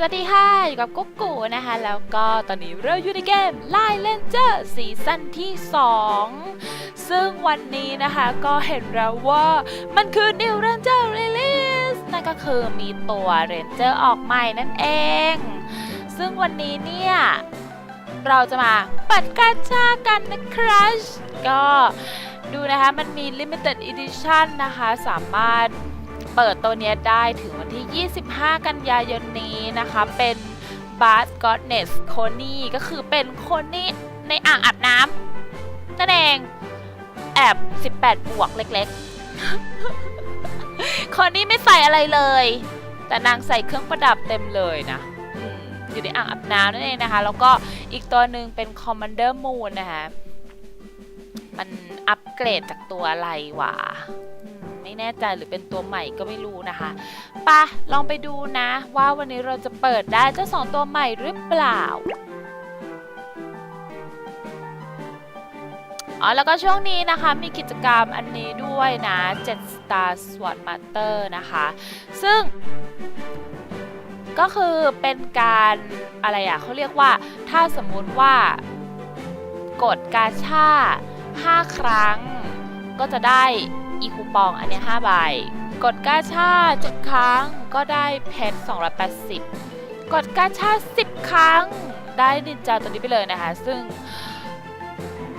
สวัสดีค่ะ อยู่กับกุ๊กกูนะคะ แล้วก็ตอนนี้เราอยู่ในเกม Line Ranger ซีซั่นที่ 2 ซึ่งวันนี้นะคะก็เห็นแล้วว่ามันคือ New Ranger Release นั่นก็คือมีตัว Ranger ออกใหม่นั่นเอง ซึ่งวันนี้เนี่ย เราจะมาปิดกาชากันนะครับก็ดูนะคะ มันมี Limited Edition นะคะ สามารถ เปิดตัวเนี้ยได้ถึงวันที่ 25 กันยายนนี้นะคะ เป็น b a s g o d n e s s c o n y ก็คือเป็นโคนี่ในอ่างอาบน้ำนั่นเองแอบ 18 บวกเล็กๆคอนนี่ไม่ใส่อะไรเลย แต่นางใส่เครื่องประดับเต็มเลยนะอยู่ในอ่างอาบน้ำนั่นเองนะคะ แล้วก็อีกตัวหนึ่งเป็น Commander Moon นนะคะ มันอัปเกรดจากตัวอะไรวะ ไม่แน่ใจหรือเป็นตัวใหม่ก็ไม่รู้นะคะปะลองไปดูนะ ว่าวันนี้เราจะเปิดได้เจ้าสองตัวใหม่หรือเปล่าอ๋อแล้วก็ช่วงนี้นะคะมีกิจกรรมอันนี้ด้วยนะ 7 Star SWAT Master นะคะ ซึ่งก็คือเป็นการอะไรอะ่ะเขาเรียกว่าถ้าสมมุติว่ากดกาชา5 ครั้งก็จะได้ อีคูปองอันนี้5ใบ กดกาชา7ครั้งก็ได้เพชร280 กดกาชา10 ครั้ง ได้นินจาตัวนี้ไปเลยนะคะ ซึ่ง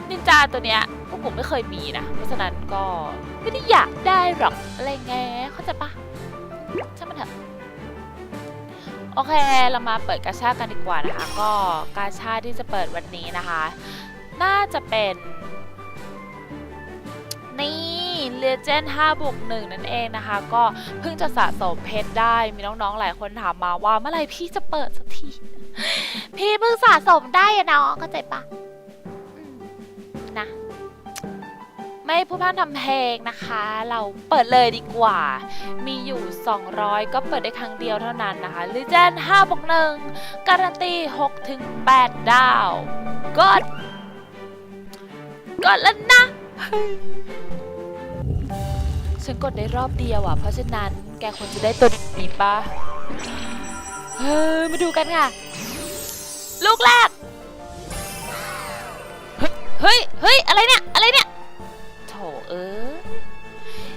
นินจาตัวเนี้ยพวกผมไม่เคยมีนะ เพราะฉะนั้นก็ไม่ได้อยากได้หรอกอะไรแงเข้าใจปะช่างมันเถอะโอเค เรามาเปิดกาชากันดีกว่านะคะ ก็กาชาที่จะเปิดวันนี้นะคะ น่าจะเป็น นี่ เลเจนด์5บวก1นั่นเองนะคะ ก็เพิ่งจะสะสมเพชรได้ มีน้องๆ หลายคนถามมาว่าเมื่อไหร่พี่จะเปิดสักที พี่เพิ่งสะสมได้อะเนาะเข้าใจปะนะ ไม่พูดพร่ำทำเพลงนะคะ เราเปิดเลยดีกว่า มีอยู่ 200 ก็เปิดได้ครั้งเดียวเท่านั้นนะคะลิเจน5บวก1การันตี6ถึง8ดาว กด กดแล้วนะ ฉันกดได้รอบเดียวอะ เพราะฉะนั้นแกควรจะได้ตัวดีปะเฮ้ยมาดูกันค่ะ ลูกแรก เฮ้ย เฮ้ย อะไรเนี่ย อะไรเนี่ย โถเออ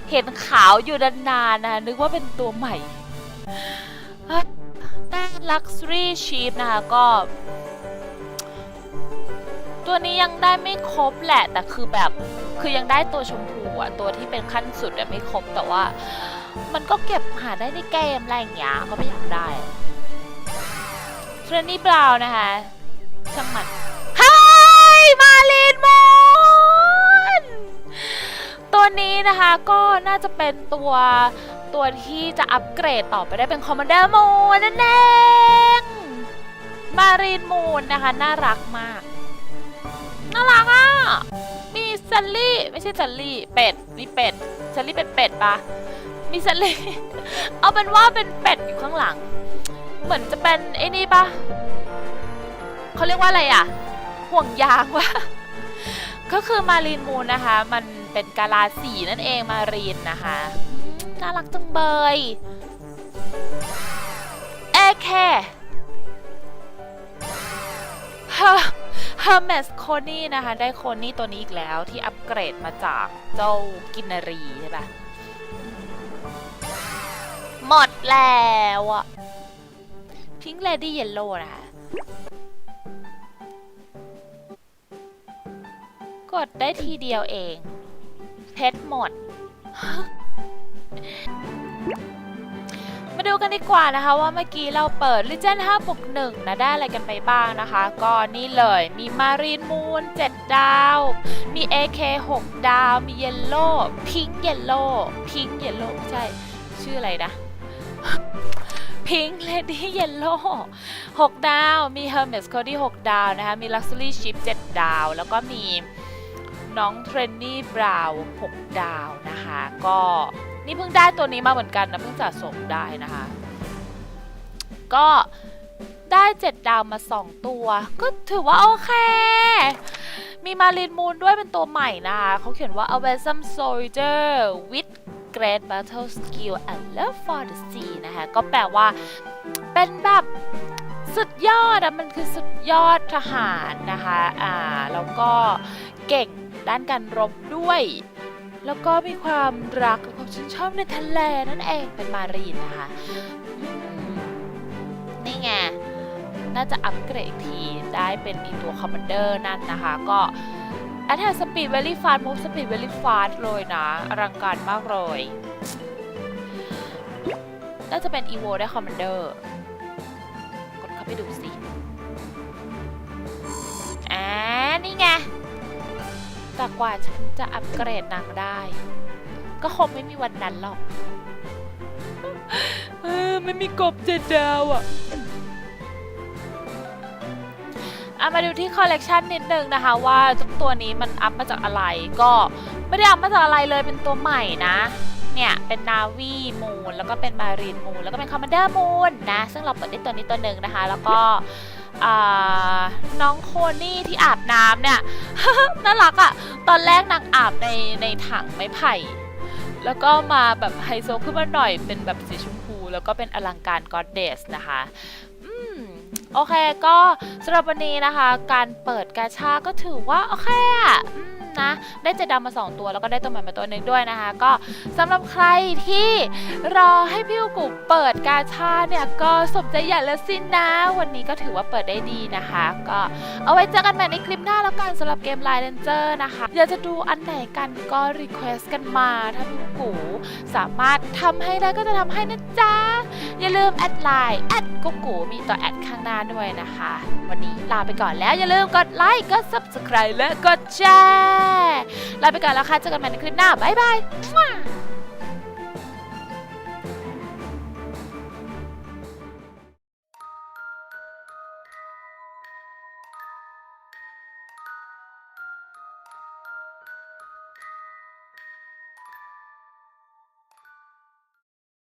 เห็นขาวอยู่นานๆนะ นึกว่าเป็นตัวใหม่เฮ้ยได้ Luxury Sheep นะคะก็ ตัวนี้ยังได้ไม่ครบแหละ แต่คือแบบ คือยังได้ตัวชมพูอะตัวที่เป็นขั้นสุดอะไม่ครบแต่ว่า มันก็เก็บหาได้ในเกมอะไรอย่างเงี้ยก็ไม่อยากได้เทรนนี่บราวนะคะช่างมันไฮมาลินมอนตัวนี้นะคะก็น่าจะเป็นตัวตัวที่จะอัปเกรดต่อไปได้เป็นคอมมานเดอร์มูนนั่นเองมารีนมูนนะคะ น่ารักมาก น่ารักอะ มี ซัลลี่ไม่ใช่ซัลลี่เป็ดมีเป็ดซัลลี่เป็นเป็ดปะมีซัลลี่ เอาเป็นว่าเป็นเป็ดอยู่ข้างหลัง เหมือนจะเป็นไอ้นี่ปะเขาเรียกว่าอะไรอะ ห่วงยางวะก็คือมารีนมูนนะคะ มันเป็นกาลาสีนั่นเองมารีนนะคะน่ารักจังเบยเอแคฮะ Hermes c o n y นะคะ ได้โคนี่ตัวนี้อีกแล้วที่อัปเกรดมาจากเจ้ากินนารีใช่ปะหมดแล้วอะพิง k เลดี้เยลโล่นะคะ กดได้ทีเดียวเอง เพชรหมด มาดูกันดีกว่านะคะว่าเมื่อกี้เราเปิด Legend 5บวก1นะได้อะไรกันไปบ้างนะคะ ก็นี่เลยมี Marine Moon 7ดาว มี AK 6 ดาว มี Yellow Pink Yellow Pink Yellow ใช่ ชื่ออะไรนะ Pink Lady Yellow 6ดาว มี Hermes Cody 6 ดาวนะคะ มี Luxury Ship 7 ดาว แล้วก็มีน้องเทรนนี่บราวน์6ดาวนะคะ ก็ นี่เพิ่งได้ตัวนี้มาเหมือนกันนะเพิ่งสะสมได้นะคะ ก็ได้7ดดาวมา2ตัว ก็ถือว่าโอเค มีมารินมูนด้วยเป็นตัวใหม่นะคะเขาเขียนว่า a w e s o m Soldier with Great Battle Skill and Love for the Sea นะคะ ก็แปลว่าเป็นแบบสุดยอดอะมันคือสุดยอดทหารนะคะ อ่า แล้วก็เก่งด้านการรบด้วย แล้วก็มีความรัก และความชื่นชอบในทะเลนั่นเองเป็นมารีนนะคะ นี่ไง น่าจะอัปเกรดทีได้เป็นอีตัวคอมมานเดอร์นั่นนะคะ ก็แอทแทสปีดเวลี่ฟาสมูฟสปีดเวลี่ฟาสเลยนะ อลังการมากเลย น่าจะเป็นอีโวได้คอมมานเดอร์กดเข้าไปดูสิอ่านี่ไงแต่กว่าฉันจะอัปเกรดนางได้ ก็คงไม่มีวันนั้นหรอกเออไม่มีกบเจ็ดดาวอะอะมาดูที่คอลเลกชันนิดนึงนะคะว่าทุกตัวนี้มันอัพมาจากอะไรก็ไม่ได้อัพมาจากอะไรเลยเป็นตัวใหม่นะเนี่ยเป็นนาวีมูนแล้วก็เป็นมารีนมูนแล้วก็เป็นคอมมานเดอร์มูนนะ ซึ่งเราเปิดได้ตัวนี้ตัวหนึ่งนะคะ แล้วก็อ่าน้องโคนี่ที่อาบน้ำเนี่ยน่ารักอะ่ะ ตอนแรกนางอาบในในถังไม้ไผ่ แล้วก็มาแบบไฮโซขึ้นมาหน่อยเป็นแบบสีชมพู แล้วก็เป็นอลังการก็อดเดสนะคะอืมโอเคก็สำหรับวันนี้นะคะ การเปิดกาชาก็ถือว่า โอเคอะอืม นะ ได้เจดดำมา 2 ตัว แล้วก็ได้ตัวใหม่มาตัวหนึ่งด้วยนะคะ ก็สำหรับใครที่รอให้พี่อุกุเปิดกาชาเนี่ยก็สมใจอยากแล้วสินนะ วันนี้ก็ถือว่าเปิดได้ดีนะคะ ก็เอาไว้เจอกันใหม่ในคลิปหน้าแล้วกันสำหรับเกมไลน์เลนเจอร์นะคะอยากจะดูอันไหนกันก็รีเควสกันมาถ้าพี่อุกุสามารถทำให้ได้ก็จะทำให้นะจ๊ะอย่าลืมแอดไลน์แอดกุ๊กกูมีตัวแอดข้างหน้าด้วยนะคะ วันนี้ลาไปก่อนแล้วอย่าลืมกดไลค์กด subscribe และกดแชร์ลาไปก่อนแล้วค่ะเจอกันใหม่ในคลิปหน้าบ๊ายบาย